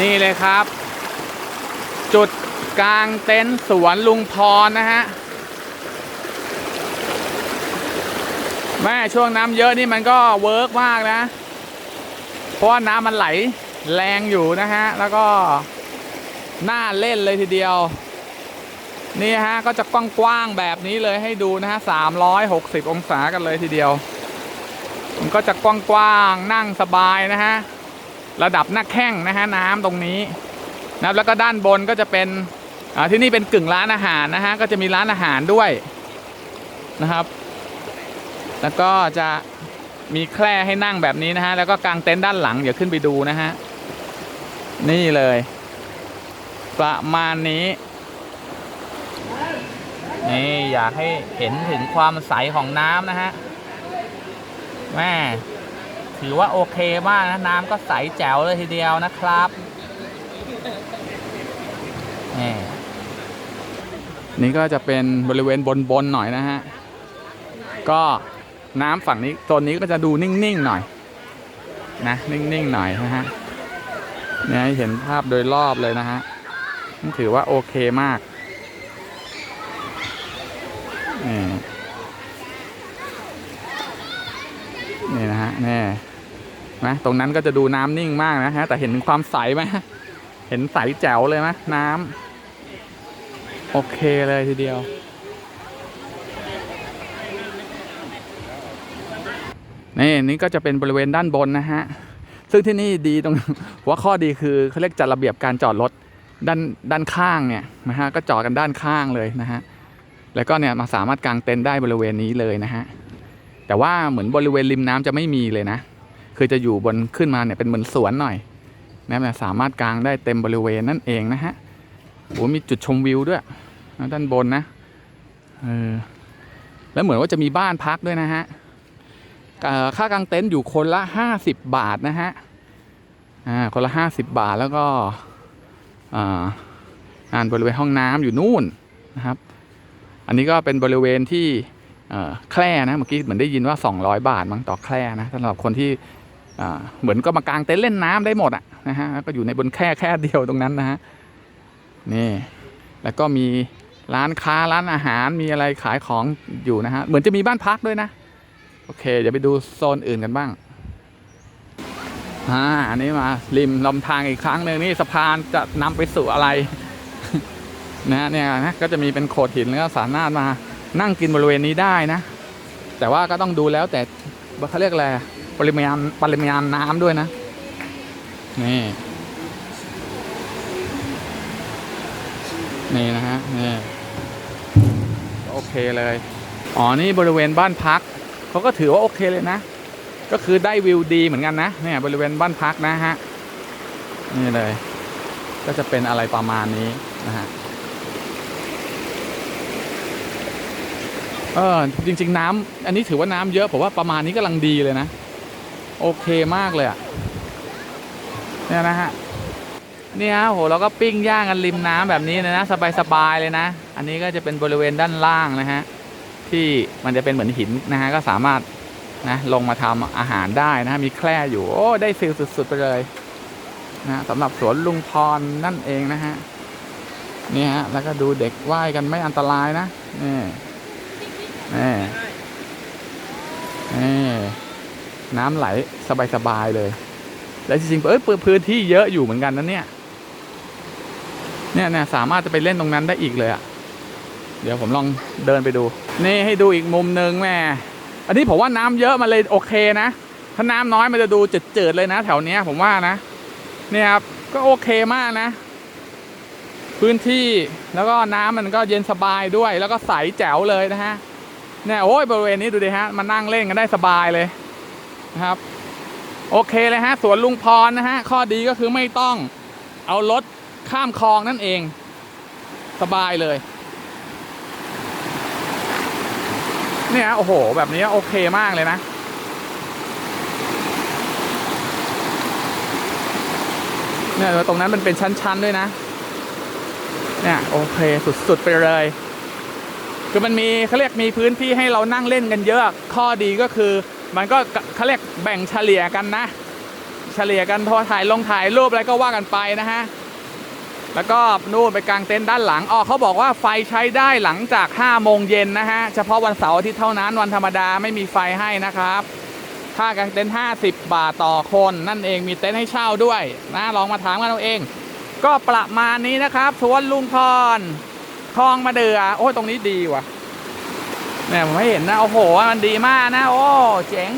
นี่เลยครับ จุดกลางเต็นท์สวนลุงพรนะฮะแม่ช่วงน้ำเยอะนี่มันก็เวิร์กมากนะ เพราะว่าน้ำมันไหลแรงอยู่นะฮะ แล้วก็น่าเล่นเลยทีเดียว นี่ฮะ ก็จะกว้างๆแบบนี้เลยให้ดูนะฮะ360องศากันเลยทีเดียว มันก็จะกว้างๆนั่งสบายนะฮะ ระดับหน้าแข้งนะฮะน้ำตรงนี้นะครับแล้วก็ด้านบนก็จะเป็นที่นี่เป็นกึ่งร้านอาหารนะฮะก็จะมีร้านอาหารด้วยนะครับ แล้วก็จะมีแคร่ให้นั่งแบบนี้นะฮะแล้วก็กางเต็นท์ด้านหลังเดี๋ยวขึ้นไปดูนะฮะนี่เลย ประมาณนี้นี่อยากให้เห็นถึงความใสของน้ำนะฮะแม่ ถือว่าโอเคมากนะน้ำก็ใสแจ๋วเลยทีเดียวนะครับนี่นี่ก็จะเป็นบริเวณบนๆหน่อยนะฮะ ก็น้ำฝั่งนี้โซนนี้ก็จะดูนิ่งๆหน่อย นะ นิ่งๆหน่อยนะฮะเนี่ยเห็นภาพโดยรอบเลยนะฮะถือว่าโอเคมากนี่ นี่นะตรงนั้นก็จะดูน้ำนิ่งมากนะฮะแต่เห็นความใสไหมเห็นใสแจ๋วเลยไหมน้ำโอเคเลยทีเดียว นี่นี่ก็จะเป็นบริเวณด้านบนนะฮะซึ่งที่นี่ดีตรงว่าข้อดีคือเขาเรียกจัดระเบียบการจอดรถด้านด้านข้างเนี่ยนะฮะก็จอดกันด้านข้างเลยนะฮะแล้วก็เนี่ยมาสามารถกางเต็นท์ได้บริเวณนี้เลยนะฮะ แต่ว่าเหมือนบริเวณริมน้ำจะไม่มีเลยนะ คือจะอยู่บนขึ้นมาเนี่ยเป็นเหมือนสวนหน่อยนะสามารถกางได้เต็มบริเวณนั่นเองนะฮะโอ้มีจุดชมวิวด้วยด้านบนนะเออแล้วเหมือนว่าจะมีบ้านพักด้วยนะฮะค่ากางเต็นท์อยู่คนละ 50 บาทนะฮะอ่าคนละ 50 บาทแล้วก็อ่าอ่านบริเวณห้องน้ำอยู่นู่นนะครับ อันนี้ก็เป็นบริเวณที่ แคร่นะเมื่อกี้เหมือนได้ยินว่า 200 บาทมั้งต่อแคร่นะสำหรับคนที่เหมือนก็มากางเต็นท์เล่นน้ำได้หมดอะนะฮะแล้วก็อยู่ในบนแคร่แค่เดียวตรงนั้นนะฮะนี่แล้วก็มีร้านค้าร้านอาหารมีอะไรขายของอยู่นะฮะเหมือนจะมีบ้านพักด้วยนะ โอเคเดี๋ยวไปดูโซนอื่นกันบ้างอ่าอันนี้มาริมลำธารอีกครั้งหนึ่งนี่สะพานจะนำไปสู่อะไรนะฮะเนี่ยนะก็จะมีเป็นโขดหินแล้วก็สามารถมา นั่งกินบริเวณนี้ได้นะ แต่ว่าก็ต้องดูแล้วแต่เขาเรียกอะไรปริมาณปริมาณน้ำด้วยนะ นี่ นี่นะฮะนี่โอเคเลย อ๋อ นี่บริเวณบ้านพัก เขาก็ถือว่าโอเคเลยนะ ก็คือได้วิวดีเหมือนกันนะ เนี่ยบริเวณบ้านพักนะฮะ นี่เลย ก็จะเป็นอะไรประมาณนี้นะฮะ เออจริง ๆ น้ำอันนี้ถือว่าน้ำเยอะผมว่าประมาณนี้กำลังดีเลยนะ โอเคมากเลยอะ่ะเนี่ยนะฮะเนี่ยโหเราก็ปิ้งย่างกันริมน้ำแบบนี้เลยนะ สบายๆเลยนะ อันนี้ก็จะเป็นบริเวณด้านล่างนะฮะที่มันจะเป็นเหมือนหินนะฮะก็สามารถนะลงมาทำอาหารได้นะฮะมีแคร่อยู่โอ้ได้ฟิลสุด ๆ ไปเลยนะสำหรับสวนลุงพรนั่นเองนะฮะนี่ฮะแล้วก็ดูเด็กว่ายกันไม่อันตรายนะนี่ นี่นี่น้ำไหลสบายๆเลย และจริงๆเอ้ยพื้นที่เยอะอยู่เหมือนกันนะเนี่ย เนี่ยเนี่ยสามารถจะไปเล่นตรงนั้นได้อีกเลยอะ่ะเดี๋ยวผมลองเดินไปดู นี่ให้ดูอีกมุมหนึ่งแม่ อันนี้ผมว่าน้ำเยอะมันเลยโอเคนะ ถ้าน้ำน้อยมันจะดูจืดๆเลยนะ แถวเนี้ยผมว่านะ เนี่ยครับก็โอเคมากนะ พื้นที่แล้วก็น้ำมันก็เย็นสบายด้วย แล้วก็ใสแจ๋วเลยนะฮะ เนี่ยโอ้ยบริเวณนี้ดูดิฮะมานั่งเล่นกันได้สบายเลยนะครับ โอเคเลยฮะสวนลุงพรนะฮะข้อดีก็คือไม่ต้องเอารถข้ามคลองนั่นเอง สบายเลยเนี่ยโอ้โห แบบนี้โอเคมากเลยนะ เนี่ยตรงนั้นมันเป็นชั้น ๆ ด้วยนะ เนี่ย โอเค สุด ๆ ไปเลย คือมันมีเขาเรียกมีพื้นที่ให้เรานั่งเล่นกันเยอะ ข้อดีก็คือ มันก็เขาเรียกแบ่งเฉลี่ยกันนะ เฉลี่ยกันโทรถ่ายลงถ่ายรูปอะไรก็ว่ากันไปนะฮะ แล้วก็นู่นไปกลางเต็นท์ด้านหลังอ๋อเขาบอกว่าไฟใช้ได้หลังจาก5โมงเย็นนะฮะ เฉพาะวันเสาร์อาทิตย์เท่านั้นวันธรรมดาไม่มีไฟให้นะครับค่ากางเต็นท์50 บาทต่อคน นั่นเองมีเต็นท์ให้เช่าด้วยนะลองมาถามกันเอาเอง ก็ประมาณนี้นะครับสวนลุงพร คลองมาเดือโอ้ยตรงนี้ดีว่ะเนี่ยผมไม่เห็นนะ โอ้โห มันดีมากนะ โอ้ เจ๋ง